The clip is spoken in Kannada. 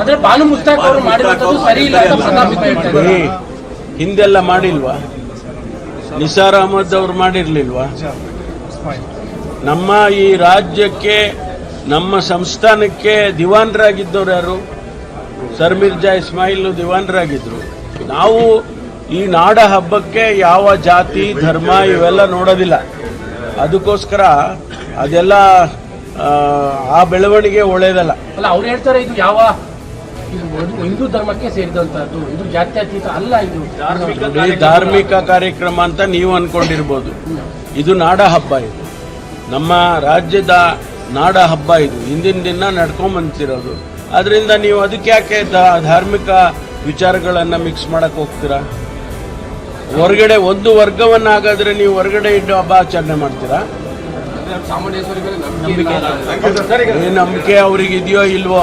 ಆದ್ರೆ ಬಾನು ಮುಸ್ತಾಕ್ ಅವರು ಮಾಡಿರುವಂತದ್ದು ಸರಿ ಇಲ್ಲ ಅಂತ ಪ್ರತಾಪ್ ಹೇಳ್ತಾರೆ ಹಿಂದೆಲ್ಲ ಮಾಡಿಲ್ವಾ? ನಿಸಾರ್ ಅಹಮದ್ ಅವ್ರು ಮಾಡಿರ್ಲಿಲ್ವಾ? ನಮ್ಮ ಈ ರಾಜ್ಯಕ್ಕೆ ನಮ್ಮ ಸಂಸ್ಥಾನಕ್ಕೆ ದಿವಾನ್ರಾಗಿದ್ದವ್ರು ಯಾರು? ಸರ್ ಮಿರ್ಜಾ ಇಸ್ಮಾಯಿಲ್ ದಿವಾನ್ರಾಗಿದ್ರು. ನಾವು ಈ ನಾಡ ಹಬ್ಬಕ್ಕೆ ಯಾವ ಜಾತಿ ಧರ್ಮ ಇವೆಲ್ಲ ನೋಡೋದಿಲ್ಲ. ಅದಕ್ಕೋಸ್ಕರ ಅದೆಲ್ಲ ಆ, ಬೆಳವಣಿಗೆ ಒಳ್ಳೇದಲ್ಲ. ಅಲ್ಲ ಅವ್ರು ಹೇಳ್ತಾರೆ ಇದು ಯಾವ ಹಿಂದೂ ಧರ್ಮಕ್ಕೆ ಸೇರಿದಂತಹದ್ದು. ಇದು ಜಾತ್ಯತೀತ ಅಲ್ಲ ಇದು ಧಾರ್ಮಿಕ ಕಾರ್ಯಕ್ರಮ. ಅಂತ ನೀವು ಅನ್ಕೊಂಡಿರ್ಬೋದು. ಇದು ನಾಡ ಹಬ್ಬ ಇದು. ನಮ್ಮ ರಾಜ್ಯದ ನಾಡ ಹಬ್ಬ ಇದು. ಹಿಂದಿನ ದಿನ ನಡ್ಕೊಂಡ್ ಬಂತಿರೋದು ಅದರಿಂದ ನೀವು ಅದಕ್ಕೆ ಯಾಕೆ ಧಾರ್ಮಿಕ ವಿಚಾರಗಳನ್ನ ಮಿಕ್ಸ್ ಮಾಡಕ್ ಹೋಗ್ತೀರಾ? ಹೊರಗಡೆ ಒಂದು ವರ್ಗವನ್ನಾಗಾದ್ರೆ ನೀವು ಹೊರಗಡೆ ಇಟ್ಟು ಹಬ್ಬ ಆಚರಣೆ ಮಾಡ್ತೀರಾ? ಏನ್ ನಂಬಿಕೆ ಅವ್ರಿಗೆ ಇದೆಯೋ ಇಲ್ವೋ?